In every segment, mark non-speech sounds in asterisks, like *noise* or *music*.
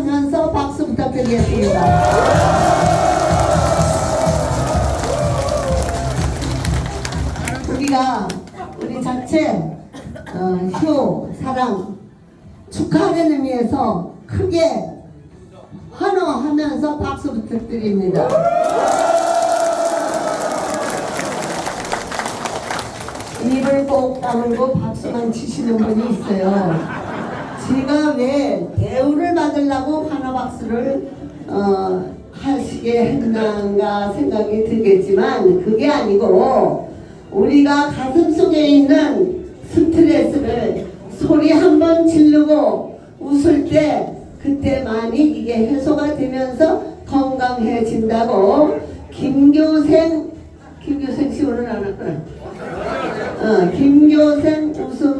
하면서 박수 부탁드리겠습니다. 우리가 우리 자체 어, 효 사랑 축하하는 의미에서 크게 환호하면서 박수 부탁드립니다. 입을 꼭 다물고 박수만 치시는 분이 있어요. 제가 왜 대우를 받으려고 환호 박수를 어, 하시게 했는가 생각이 들겠지만 그게 아니고 우리가 가슴 속에 있는 스트레스를 소리 한 번 지르고 웃을 때 그때 많이 이게 해소가 되면서 건강해진다고 김교생 김교생 씨 오늘 안 왔구나. 어, 김교생 웃음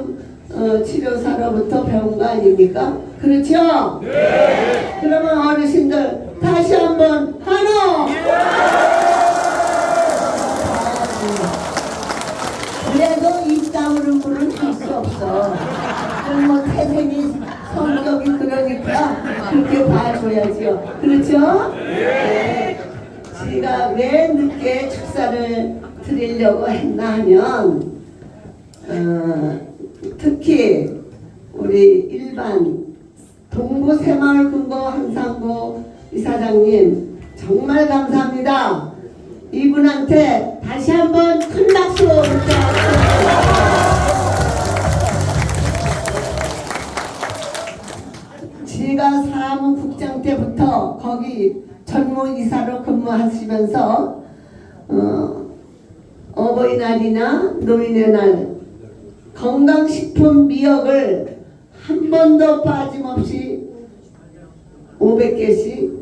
어, 치료사로부터 배운 거 아닙니까? 그렇죠? 네. 그러면 어르신들 다시 한번 환호. 그래도 이 다물은 분은 할수 없어. 뭐 태생이 성격이 그러니까 그렇게 봐줘야지요. 그렇죠? 네. 제가 왜 늦게 축사를 드리려고 했나 하면 어, 특히 우리 일반 동부 새마을 근거 한상고 이사장님 정말 감사합니다. 이분한테 다시 한번 큰 박수 부탁드립니다. 제가 사무국장 때부터 거기 전무이사로 근무하시면서 어, 어버이날이나 노인의 날 건강식품 미역을 한 번도 빠짐없이 500개씩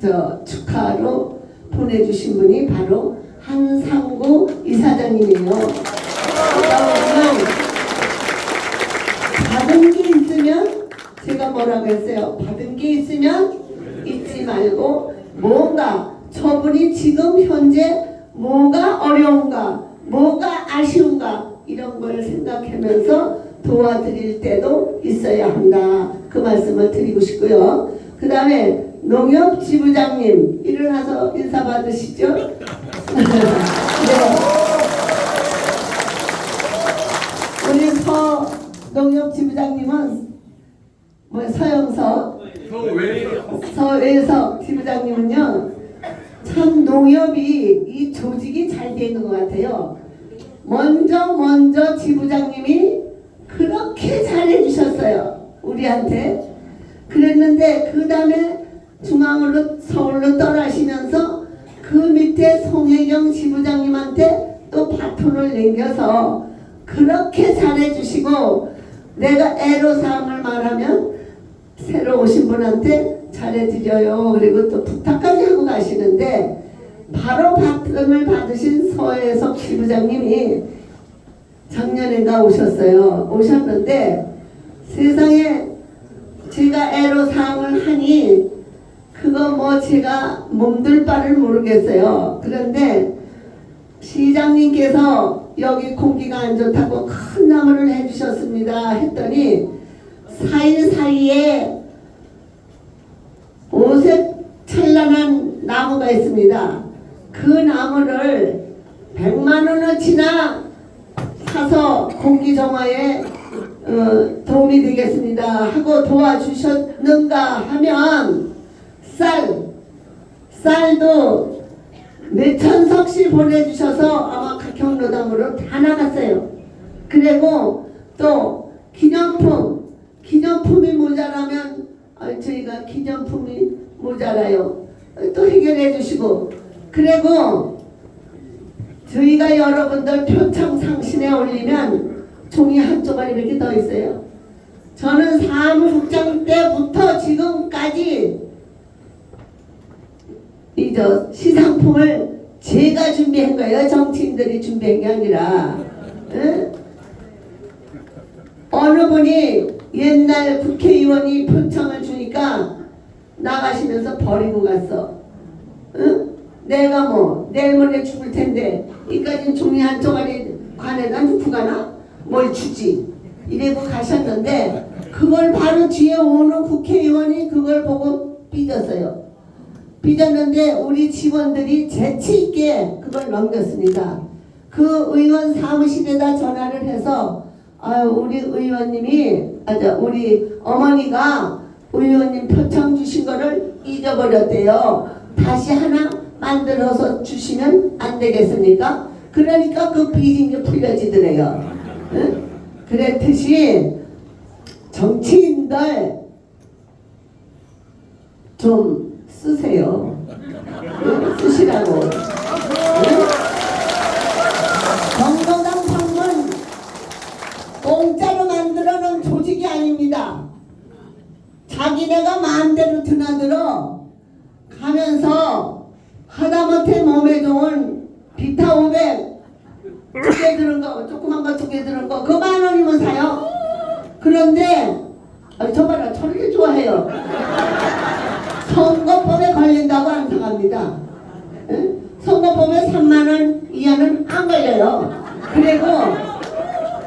저 축하로 보내주신 분이 바로 한상구 이사장님이에요. 받은 게 있으면 제가 뭐라고 했어요? 받은 게 있으면 잊지 말고 뭔가 저분이 지금 현재 뭐가 어려운가, 뭐가 아쉬운 가 이런 걸 생각하면서 도와드릴 때도 있어야 한다. 그 말씀을 드리고 싶고요. 그 다음에 농협 지부장님 일어나서 인사 받으시죠. *laughs* 네. 우리 서 농협 지부장님은 뭐 서영석 서외석 지부장님은요 참 농협이 이 조직이 잘 되는 것 같아요. 먼저 먼저 지부장님이 그렇게 잘해주셨어요 우리한테 그랬는데 그 다음에 중앙으로 서울로 떠나시면서 그 밑에 송혜경 지부장님한테 또 바톤을 남겨서 그렇게 잘해주시고 내가 애로사항을 말하면 새로 오신 분한테 잘해드려요. 그리고 또 부탁까지 하고 가시는데 바로 바톤을 받으신 서혜석 지부장님이 작년인가 오셨어요. 오셨는데 세상에 제가 애로사항을 하니 그거 뭐 제가 몸둘 바를 모르겠어요. 그런데 시장님께서 여기 공기가 안 좋다고 큰 나무를 해주셨습니다. 했더니 사일 사이에 오색 찬란한 나무가 있습니다. 그 나무를 100만 원어치나 사서 공기 정화에 어, 도움이 되겠습니다 하고 도와주셨는가 하면 쌀 쌀도 몇천 석씩 보내주셔서 아마 경로당으로 다 나갔어요. 그리고 또 기념품 기념품이 모자라면 아, 저희가 기념품이 모자라요. 또 해결해 주시고 그리고 저희가 여러분들 표창 상신에 올리면 종이 한 조각 이렇게 더 있어요. 저는 사무국장 때부터 지금까지 이 저 시상품을 제가 준비한 거예요. 정치인들이 준비한 게 아니라. 응? 어느 분이 옛날 국회의원이 표창을 주니까 나가시면서 버리고 갔어. 응? 내가 뭐 내일 모레 죽을 텐데 이까지 종이 한 조각이 관에다 놓고 가나? 뭘 주지? 이래고 가셨는데 그걸 바로 뒤에 오는 국회의원 그걸 보고 삐졌어요. 삐졌는데 우리 직원들이 재치 있게 그걸 넘겼습니다. 그 의원 사무실에다 전화를 해서 아유 우리 의원님이 아저 우리 어머니가 의원님 표창 주신 거를 잊어버렸대요. 다시 하나 만들어서 주시면 안 되겠습니까? 그러니까 그게 풀려지더래요. 응? 그랬듯이 정치인들 좀 쓰세요. 응? 쓰시라고. 응? 정도당 방문 공짜로 만들어 놓은 조직이 아닙니다. 자기네가 마음대로 드나들어 가면서 하다못해 몸에 좋은 비타 500두개 들은 거 조그만 거 두 개 들은 거그만 원이면 사요. 그런데 아, 저 봐라 저렇게 좋아해요. 선거법에 걸린다고 안 사갑니다. 응? 선거법에 3만 원 이하는 안 걸려요. 그리고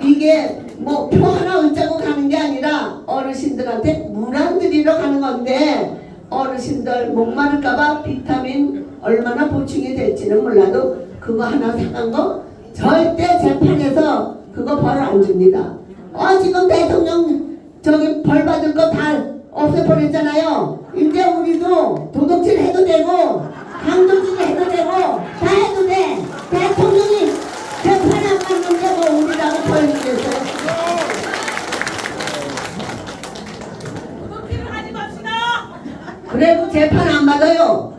이게 뭐 표 하나 얻자고 가는 게 아니라 어르신들한테 물안 드리러 가는 건데 어르신들 목마를까봐 비타민 얼마나 보충이 될지는 몰라도 그거 하나 사간 거 절대 재판에서 그거 벌 안 줍니다. 어 지금 대통령 저기 벌 받을 거 다 없애버렸잖아요. 이제 우리도 도둑질 해도 되고 강도질 해도 되고 다 해도 돼. 대통령이 재판 안 받는데 뭐 우리라고 벌 주겠어요. 도둑질을 하지 맙시다. 그래도 재판 안 받아요.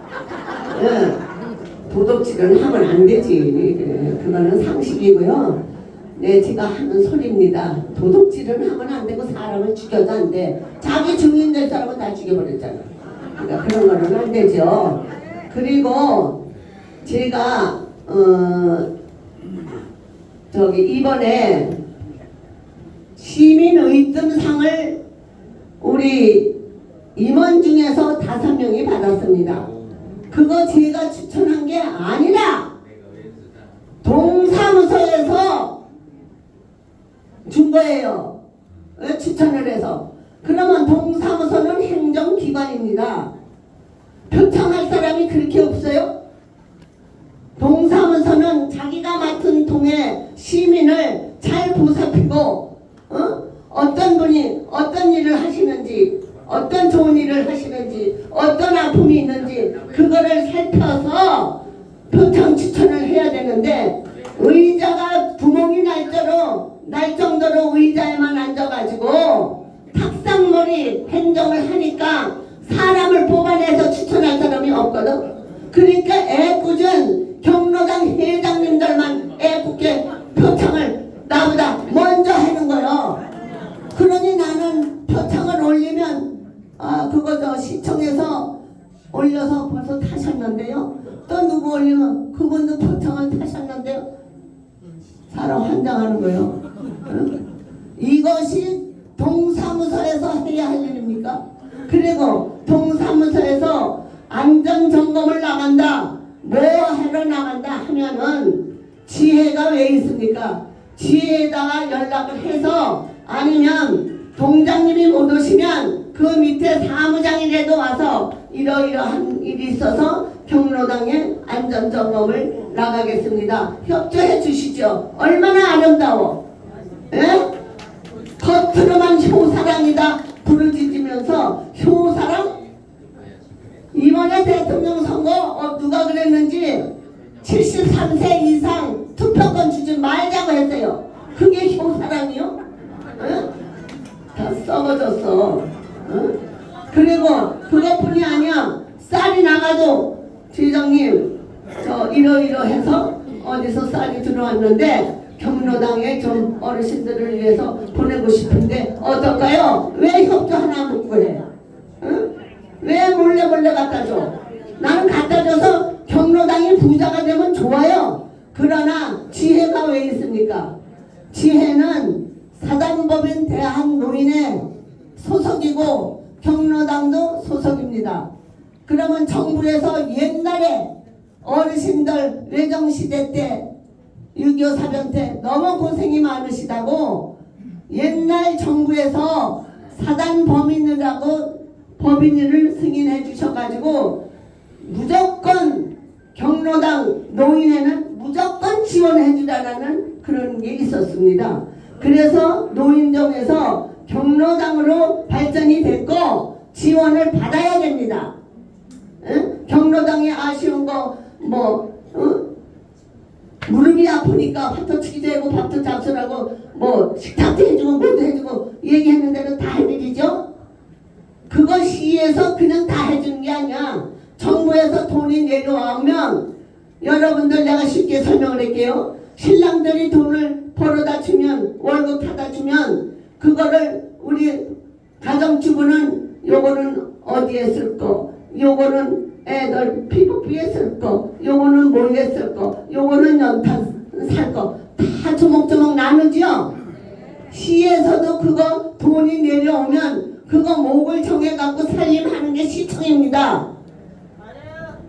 예. 도덕질은 하면 안 되지. 예, 그거는 상식이고요. 네, 제가 하는 소리입니다. 도덕질은 하면 안 되고 사람을 죽여도 안 돼. 자기 증인 될 사람은 다 죽여버렸잖아. 그러니까 그런 거는 안 되죠. 그리고 제가 어 저기 이번에 시민 의뜸상을 우리 임원 중에서 다섯 명이 받았습니다. 그거 제가 추천한 게 아니라 동사무소에서 준 거예요. 왜 추천을 해서. 그러면 동사무소는 행정기관입니다. 표창할 사람이 그렇게 없어요? 동사무소는 자기가 맡은 동의 시민을 잘 보살피고 어? 어떤 분이 어떤 일을 하시는지 어떤 좋은 일을 하시는지 어떤 아픔이 있는지 그거를 살펴서 표창 추천을 해야 되는데 의자가 구멍이 날 정도로 날 정도로 의자에만 앉아가지고 탁상머리 행정을 하니까 사람을 뽑아내서 추천할 사람이 없거든. 그러니까 애꿎은 경로당 회장님들만 애 아 그거 저 시청에서 올려서 벌써 타셨는데요. 또 누구 올리면 그분도 표창을 타셨는데요. 사람 환장하는 거예요. 응? 이것이 동사무소에서 해야 할 일입니까? 그리고 동사무소에서 안전 점검을 나간다. 뭐 하러 나간다 하면은 지혜가 왜 있습니까? 지혜에다가 연락을 해서 아니면 동장님이 못 오시면 그 밑에 사무장이라도 와서 이러이러한 일이 있어서 경로당에 안전점검을 나가겠습니다. 협조해 주시죠. 얼마나 아름다워. 예? 겉으로만 효사랑이다 부르짖으면서 효사랑 이번에 대통령 선거 어, 누가 그랬는지 73세 이상 투표권 주지 말자고 했어요. 그게 효사랑이요? 응? 다 썩어졌어. 응? 그리고 그것뿐이 아니야. 쌀이 나가도 주장님 저 이러이러해서 어디서 쌀이 들어왔는데 경로당에 좀 어르신들을 위해서 보내고 싶은데 어떨까요? 왜 협조 하나 못 구해? 응? 왜 몰래 몰래 갖다 줘? 나는 갖다 줘서 경로당이 부자가 되면 좋아요. 그러나 지혜가 왜 있습니까? 지혜는 사단법인 대한 노인의 소속이고 경로당도 소속입니다. 그러면 정부에서 옛날에 어르신들 외정시대 때 6.25 사변 때 너무 고생이 많으시다고 옛날 정부에서 사단 범인이라고 법인을 승인해 주셔가지고 무조건 경로당 노인에는 무조건 지원해 주라는 그런 게 있었습니다. 그래서 노인정에서 경로당으로 발전이 됐고 지원을 받아야 됩니다. 응? 경로당이 아쉬운 거뭐 어? 무릎이 아프니까 화터치기도 하고 밥도 잡수라고 뭐 식탁도 해주고 뭐도 해주고 얘기하는 대로 다 해드리죠. 그거 시에서 그냥 다 해주는 게 아니야. 정부에서 돈이 내려오면 여러분들 내가 쉽게 설명을 할게요. 신랑들이 돈을 벌어다 주면 월급 타다 주면 그거를 우리 가정주부는 요거는 어디에 쓸 거, 요거는 애들 피부비에 쓸 거, 요거는 뭐에 쓸 거, 요거는 연탄 살거 다 조목조목 나누죠. 시에서도 그거 돈이 내려오면 그거 목을 정해 갖고 살림하는 게 시청입니다.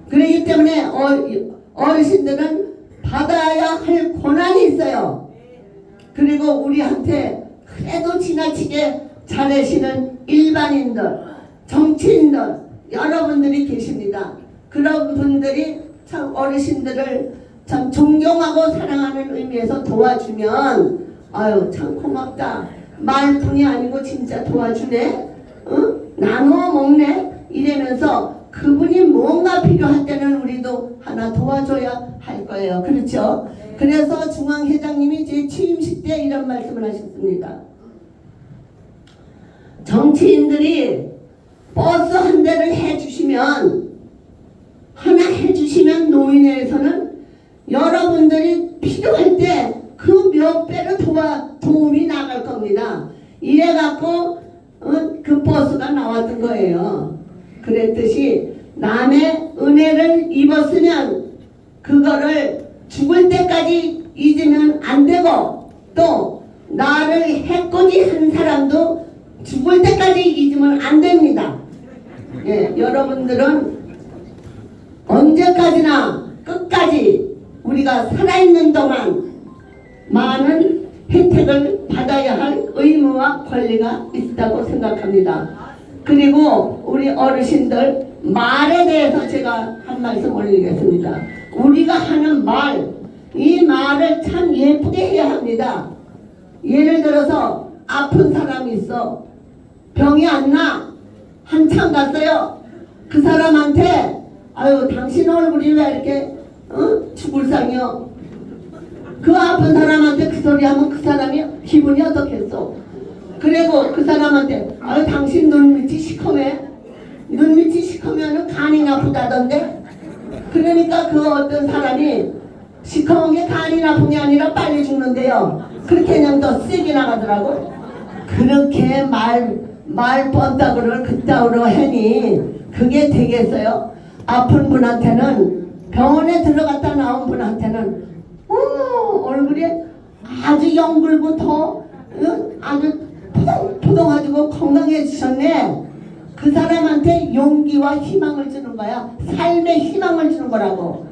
그렇기 때문에 어, 어르신들은 받아야 할 권한이 있어요. 그리고 우리한테 그래도 지나치게 잘하시는 일반인들, 정치인들, 여러분들이 계십니다. 그런 분들이 참 어르신들을 참 존경하고 사랑하는 의미에서 도와주면 아유 참 고맙다. 말뿐이 아니고 진짜 도와주네. 응? 나누어 먹네. 이러면서 그분이 뭔가 필요할 때는 우리도 하나 도와줘야 할 거예요. 그렇죠? 그래서 중앙회장님이 제 취임식 때 이런 말씀을 하셨습니다. 정치인들이 버스 한 대를 해주시면 하나 해주시면 노인회에서는 여러분들이 필요할 때 그 몇 배로 도와 도움이 나갈 겁니다. 이래갖고 어, 그 버스가 나왔던 거예요. 그랬듯이 남의 은혜를 입었으면 그거를 죽을 때까지 잊으면 안 되고 또 나를 해코지 한 사람도 죽을 때까지 잊으면 안 됩니다. 예, 여러분들은 언제까지나 끝까지 우리가 살아있는 동안 많은 혜택을 받아야 할 의무와 권리가 있다고 생각합니다. 그리고 우리 어르신들 말에 대해서 제가 한 말씀 올리겠습니다. 우리가 하는 말, 이 말을 참 예쁘게 해야 합니다. 예를 들어서 아픈 사람이 있어. 병이 안 나. 한참 갔어요. 그 사람한테 아유 당신 얼굴이 왜 이렇게 어? 죽을 상이요. 그 아픈 사람한테 그 소리 하면 그 사람이 기분이 어떻겠어? 그리고 그 사람한테 아유 당신 눈밑이 시커매. 눈밑이 시커면은 간이 나쁘다던데. 그러니까 그 어떤 사람이 시커먼 게 간이 나쁜 게 아니라 빨리 죽는데요. 그렇게 그냥 더 세게 나가더라고. 그렇게 말, 말 뻔따구를 그따구로 하니 그게 되겠어요? 아픈 분한테는 병원에 들어갔다 나온 분한테는 어머 얼굴이 아주 영글부터 응? 아주 포동포동가지고 건강해지셨네. 그 사람한테 용기와 희망을 주는 거야. 삶의 희망을 주는 거라고.